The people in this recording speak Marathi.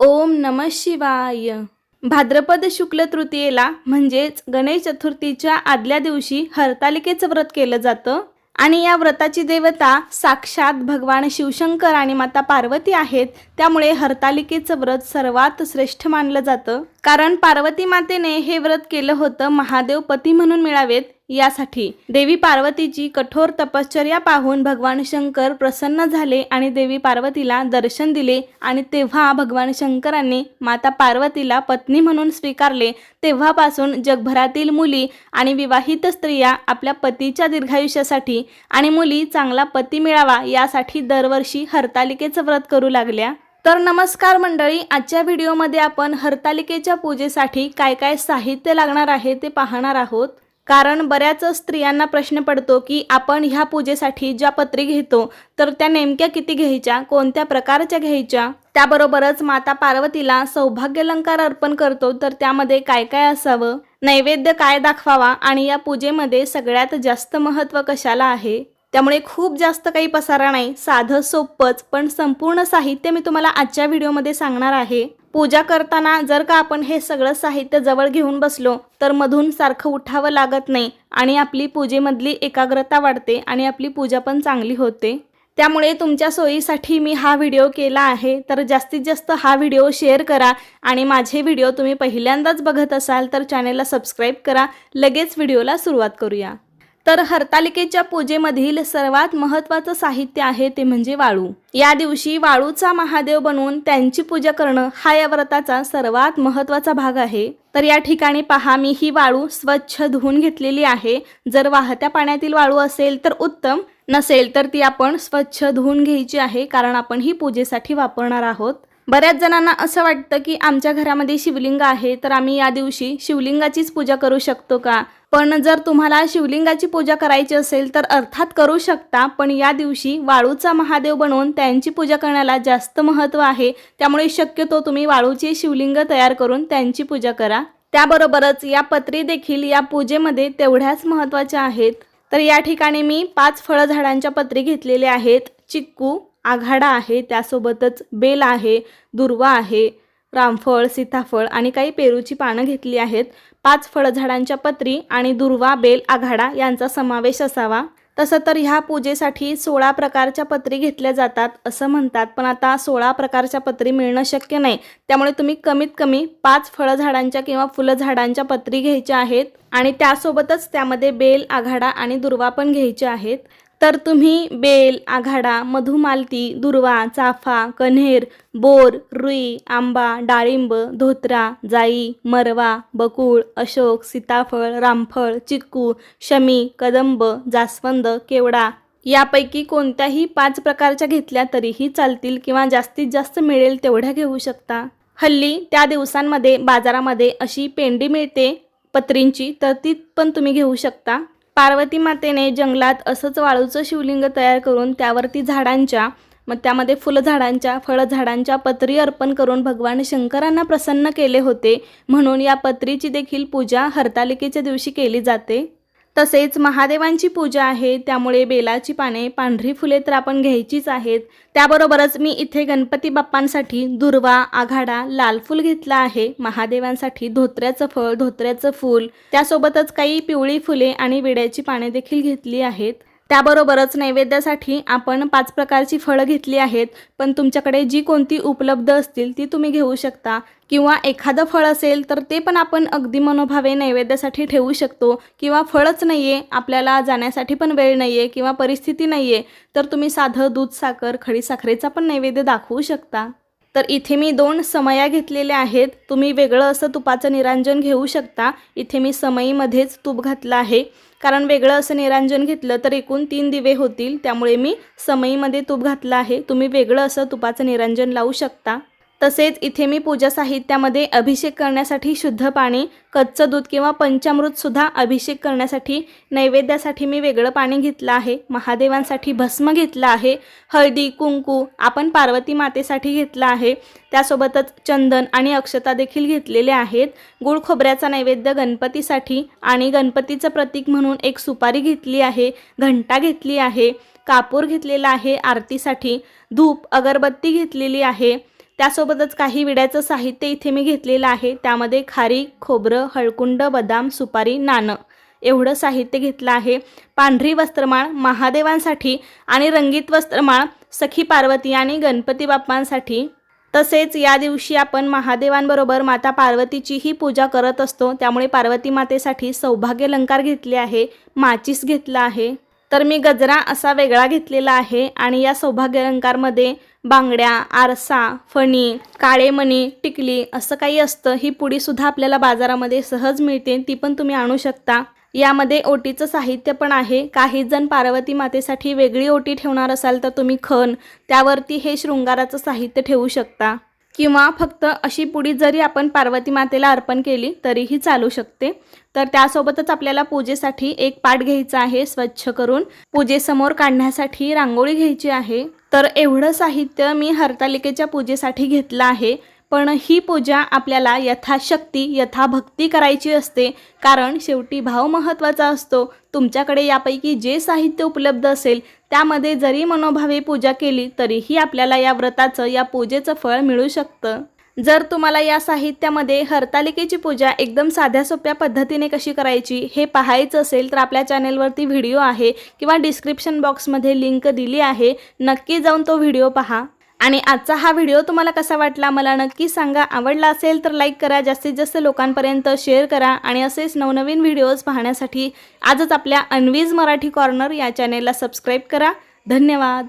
ओम नम शिवाय. भाद्रपद शुक्ल तृतीयेला म्हणजेच गणेश चतुर्थीच्या आदल्या दिवशी हरतालिकेचं व्रत केलं जातं. आणि या व्रताची देवता साक्षात भगवान शिवशंकर आणि माता पार्वती आहेत. त्यामुळे हरतालिकेचं व्रत सर्वात श्रेष्ठ मानलं जातं. कारण पार्वती मातेने हे व्रत केलं होतं महादेव पती म्हणून मिळावेत. यासाठी देवी पार्वतीची कठोर तपश्चर्या पाहून भगवान शंकर प्रसन्न झाले आणि देवी पार्वतीला दर्शन दिले आणि तेव्हा भगवान शंकरांनी माता पार्वतीला पत्नी म्हणून स्वीकारले. तेव्हापासून जगभरातील मुली आणि विवाहित स्त्रिया आपल्या पतीच्या दीर्घायुष्यासाठी आणि मुली चांगला पती मिळावा यासाठी दरवर्षी हरतालिकेचं व्रत करू लागल्या. तर नमस्कार मंडळी आजच्या व्हिडिओमध्ये आपण हरतालिकेच्या पूजेसाठी काय काय साहित्य लागणार आहे ते पाहणार आहोत. कारण बऱ्याच स्त्रियांना प्रश्न पडतो की आपण ह्या पूजेसाठी ज्या पत्री घेतो तर त्या नेमक्या किती घ्यायच्या? कोणत्या प्रकारच्या घ्यायच्या? त्याबरोबरच माता पार्वतीला सौभाग्यलंकार अर्पण करतो तर त्यामध्ये काय काय असावं? नैवेद्य काय दाखवावा आणि या पूजेमध्ये सगळ्यात जास्त महत्त्व कशाला आहे? त्यामुळे खूप जास्त काही पसारा नाही साधं सोपंच पण संपूर्ण साहित्य मी तुम्हाला आजच्या व्हिडिओमध्ये सांगणार आहे. पूजा करताना जर का आपण हे सगळं साहित्य जवळ घेऊन बसलो तर मधून सारखं उठावं लागत नाही आणि आपली पूजेमधली एकाग्रता वाढते आणि आपली पूजा पण चांगली होते. त्यामुळे तुमच्या सोयीसाठी मी हा व्हिडिओ केला आहे. तर जास्तीत जास्त हा व्हिडिओ शेअर करा आणि माझे व्हिडिओ तुम्ही पहिल्यांदाच बघत असाल तर चॅनेलला सबस्क्राईब करा. लगेच व्हिडिओला सुरुवात करूया. तर हरतालिकेच्या पूजेमधील सर्वात महत्त्वाचं साहित्य आहे ते म्हणजे वाळू. या दिवशी वाळूचा महादेव बनवून त्यांची पूजा करणं हा या व्रताचा सर्वात महत्त्वाचा भाग आहे. तर या ठिकाणी पहा मी ही वाळू स्वच्छ धुवून घेतलेली आहे. जर वाहत्या पाण्यातील वाळू असेल तर उत्तम नसेल तर ती आपण स्वच्छ धुवून घ्यायची आहे कारण आपण ही पूजेसाठी वापरणार आहोत. बऱ्याच जणांना असं वाटतं की आमच्या घरामध्ये शिवलिंग आहे तर आम्ही या दिवशी शिवलिंगाचीच पूजा करू शकतो का? पण जर तुम्हाला शिवलिंगाची पूजा करायची असेल तर अर्थात करू शकता पण या दिवशी वाळूचा महादेव बनवून त्यांची पूजा करण्याला जास्त महत्त्व आहे. त्यामुळे शक्यतो तुम्ही वाळूचे शिवलिंग तयार करून त्यांची पूजा करा. त्याबरोबरच या पत्री देखील या पूजेमध्ये तेवढ्याच महत्त्वाच्या आहेत. तर या ठिकाणी मी पाच फळ झाडांच्या पत्री घेतलेल्या आहेत. चिक्कू आघाडा आहे त्यासोबतच बेल आहे दुर्वा आहे रामफळ सीताफळ आणि काही पेरूची पानं घेतली आहेत. पाच फळझाडांच्या पत्री आणि दुर्वा बेल आघाडा यांचा समावेश असावा. तसं तर ह्या पूजेसाठी सोळा प्रकारच्या पत्री घेतल्या जातात असं म्हणतात. पण आता सोळा प्रकारच्या पत्री मिळणं शक्य नाही. त्यामुळे तुम्ही कमीत कमी पाच फळझाडांच्या किंवा फुलझाडांच्या पत्री घ्यायच्या आहेत. आणि त्यासोबतच त्यामध्ये बेल आघाडा आणि दुर्वा पण घ्यायचे आहेत. तर तुम्ही बेल आघाडा मधुमालती दुर्वा चाफा कन्हेर बोर रुई आंबा डाळिंब धोत्रा जाई मरवा बकुळ अशोक सीताफळ रामफळ चिक्कू शमी कदंब जास्वंद केवडा यापैकी कोणत्याही पाच प्रकारच्या घेतल्या तरीही चालतील किंवा जास्तीत जास्त मिळेल तेवढ्या घेऊ शकता. हल्ली त्या दिवसांमध्ये बाजारामध्ये अशी पेंडी मिळते पत्रींची तर ती पण तुम्ही घेऊ शकता. पार्वती मातेने जंगलात असंच वाळूचं शिवलिंग तयार करून त्यावरती झाडांच्या मग त्यामध्ये फुलझाडांच्या फळझाडांच्या पत्री अर्पण करून भगवान शंकरांना प्रसन्न केले होते. म्हणून या पत्रीची देखील पूजा हरतालिकेच्या दिवशी केली जाते. तसेच महादेवांची पूजा आहे त्यामुळे बेलाची पाने पांढरी फुले तर आपण घ्यायचीच आहेत. त्याबरोबरच मी इथे गणपती बाप्पांसाठी दुर्वा आघाडा लाल फूल घेतला आहे. महादेवांसाठी धोत्र्याचं फळ धोत्र्याचं फूल त्यासोबतच काही पिवळी फुले आणि विड्याची पाने देखील घेतली आहेत. त्याबरोबरच नैवेद्यासाठी आपण पाच प्रकारची फळं घेतली आहेत. पण तुमच्याकडे जी कोणती उपलब्ध असतील ती तुम्ही घेऊ शकता. किंवा एखादं फळ असेल तर ते पण आपण अगदी मनोभावे नैवेद्यासाठी ठेवू शकतो. किंवा फळच नाही आहे आपल्याला जाण्यासाठी पण वेळ नाही आहे किंवा परिस्थिती नाही आहे तर तुम्ही साधं दूध साखर खडी साखरेचा पण नैवेद्य दाखवू शकता. तर इथे मी दोन समया घेतलेल्या आहेत. तुम्ही वेगळं असं तुपाचं निरांजन घेऊ शकता. इथे मी समईमध्येच तूप घातलं आहे. कारण वेगळं असं निरांजन घेतलं तर एकूण तीन दिवे होतील. त्यामुळे मी समईमध्ये तूप घातलं आहे. तुम्ही वेगळं असं तुपाचं निरांजन लावू शकता. तसेच इथे मी पूजा साहित्यामध्ये अभिषेक करण्यासाठी शुद्ध पाणी कच्चं दूध किंवा पंचामृतसुद्धा अभिषेक करण्यासाठी नैवेद्यासाठी मी वेगळं पाणी घेतलं आहे महादेवांसाठी भस्म घेतलं आहे हळदी कुंकू आपण पार्वती मातेसाठी घेतलं आहे त्यासोबतच चंदन आणि अक्षता देखील घेतलेले आहेत गुळ खोबऱ्याचा नैवेद्य गणपतीसाठी आणि गणपतीचं प्रतीक म्हणून एक सुपारी घेतली आहे घंटा घेतली आहे कापूर घेतलेला आहे आरतीसाठी धूप अगरबत्ती घेतलेली आहे त्यासोबतच काही विड्याचं साहित्य इथे मी घेतलेलं आहे. त्यामध्ये खारी खोबरं हळकुंड बदाम सुपारी नाणं. एवढं साहित्य घेतलं आहे. पांढरी वस्त्रमाळ महादेवांसाठी आणि रंगीत वस्त्रमाळ सखी पार्वती आणि गणपती बाप्पांसाठी. तसेच या दिवशी आपण महादेवांबरोबर माता पार्वतीचीही पूजा करत असतो. त्यामुळे पार्वती मातेसाठी सौभाग्य अलंकार घेतले आहे. माचीस घेतला आहे. तर मी गजरा असा वेगळा घेतलेला आहे आणि या सौभाग्य अलंकारमध्ये बांगड्या आरसा फणी काळेमणी टिकली असं काही असतं. ही पुडीसुद्धा आपल्याला बाजारामध्ये सहज मिळते. ती पण तुम्ही आणू शकता. यामध्ये ओटीचं साहित्य पण आहे. काही जण पार्वती मातेसाठी वेगळी ओटी ठेवणार असाल तर तुम्ही खण त्यावरती हे शृंगाराचं साहित्य ठेवू शकता. किंवा फक्त अशी पुडी जरी आपण पार्वती मातेला अर्पण केली तरीही चालू शकते. तर त्यासोबतच आपल्याला पूजेसाठी एक पाट घ्यायचा आहे स्वच्छ करून. पूजेसमोर काढण्यासाठी रांगोळी घ्यायची आहे. तर एवढं साहित्य मी हरतालिकेच्या पूजेसाठी घेतलं आहे. पण ही पूजा आपल्याला यथाशक्ती यथाभक्ती करायची असते. कारण शेवटी भाव महत्त्वाचा असतो. तुमच्याकडे यापैकी जे साहित्य उपलब्ध असेल त्यामध्ये जरी मनोभावे पूजा केली तरीही आपल्याला या व्रताचं या पूजेचं फळ मिळू शकतं. जर तुम्हाला या साहित्यामध्ये हरतालिकेची पूजा एकदम साध्या सोप्या पद्धतीने कशी करायची हे पाहायचं असेल तर आपल्या चॅनेलवरती व्हिडिओ आहे किंवा डिस्क्रिप्शन बॉक्समध्ये लिंक दिली आहे. नक्की जाऊन तो व्हिडिओ पहा. आणि आजचा हा व्हिडिओ तुम्हाला कसा वाटला मला नक्की सांगा. आवडला असेल तर लाईक करा जास्तीत जास्त लोकांपर्यंत शेअर करा आणि असेच नवनवीन व्हिडिओज पाहण्यासाठी आजच आपल्या अनवीज मराठी कॉर्नर या चॅनेलला सबस्क्राईब करा. धन्यवाद.